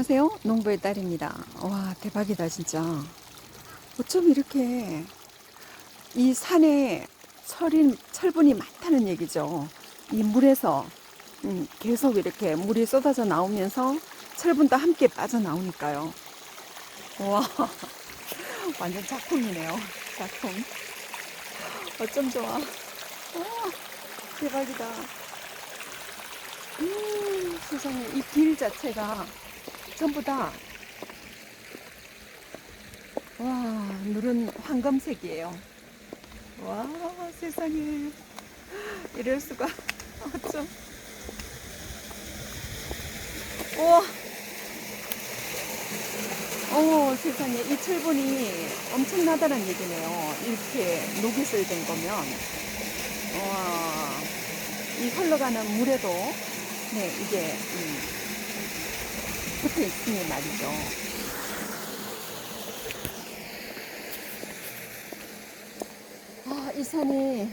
안녕하세요. 농부의 딸입니다. 와, 대박이다, 진짜. 어쩜 이렇게 이 산에 철인, 철분이 많다는 얘기죠. 이 물에서 음, 계속 이렇게 물이 쏟아져 나오면서 철분도 함께 빠져나오니까요. 와, 완전 작품이네요. 작품. 어쩜 좋아. 와, 대박이다. 음, 세상에 이 길 자체가 전부 다. 와, 누른 황금색이에요. 와, 세상에. 이럴 수가. 어쩜. 우와 오 세상에. 이 철분이 엄청나다는 얘기네요. 이렇게 녹이슬 된 거면. 와, 이 흘러가는 물에도 네 이게 음, 붙어 있으니 말이죠. 아, 이 산이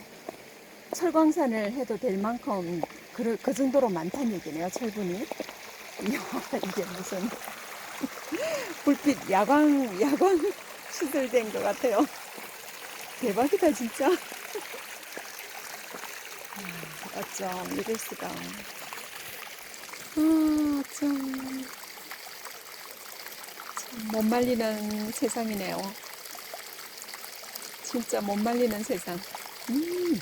철광산을 해도 될 만큼 그, 그 정도로 많다는 얘기네요, 철분이. 이야, 이게 무슨 불빛 야광, 야광 시설된 것 같아요. 대박이다, 진짜. 아, 어쩜 이럴 수가. 아, 어쩜. 참, 못 말리는 세상이네요. 진짜 못 말리는 세상. 음.